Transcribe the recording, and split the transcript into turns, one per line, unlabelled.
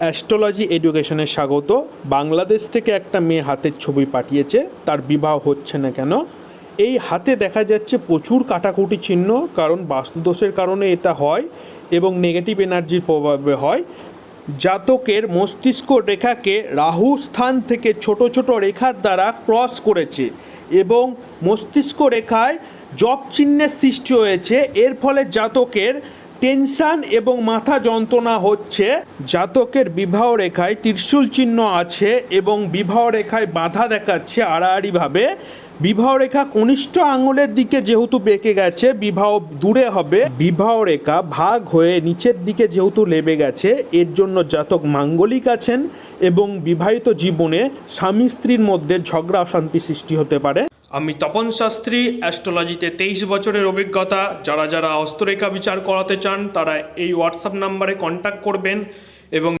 Astrology এডুকেশনে স্বাগত। বাংলাদেশ থেকে একটা মেয়ে হাতের ছবি পাঠিয়েছে, তার বিবাহ হচ্ছে না কেন? এই হাতে দেখা যাচ্ছে প্রচুর কাটাকুটি চিহ্ন, কারণ বাস্তুদোষের কারণে এটা হয় এবং নেগেটিভ এনার্জির প্রভাবে হয়। জাতকের মস্তিষ্ক রেখাকে রাহু স্থান থেকে ছোট ছোট রেখার দ্বারা ক্রস করেছে এবং মস্তিষ্ক রেখায় জব চিহ্নের সৃষ্টি হয়েছে। এর ফলে জাতকের টেনশন এবং মাথা যন্ত্রণা হচ্ছে, জাতকের বিবাহ রেখায় ত্রিশূল চিহ্ন আছে এবং বিবাহ রেখায় বাধা দেখাচ্ছে আড়াআড়িভাবে। বিবাহ রেখা কনিষ্ঠ আঙুলের দিকে যেহেতু বেঁকে গেছে, বিবাহ দূরে হবে। বিবাহ রেখা ভাগ হয়ে নিচের দিকে যেহেতু লেবে গেছে, এর জন্য জাতক মাঙ্গলিক আছেন এবং বিবাহিত জীবনে স্বামী স্ত্রীর মধ্যে ঝগড়া অশান্তি সৃষ্টি হতে পারে। আমি তপন শাস্ত্রী, অ্যাস্ট্রোলজিতে তেইশ বছরের অভিজ্ঞতা। যারা যারা অস্ত্রেখা বিচার করাতে চান, তারা এই হোয়াটসঅ্যাপ নাম্বারে কন্ট্যাক্ট করবেন এবং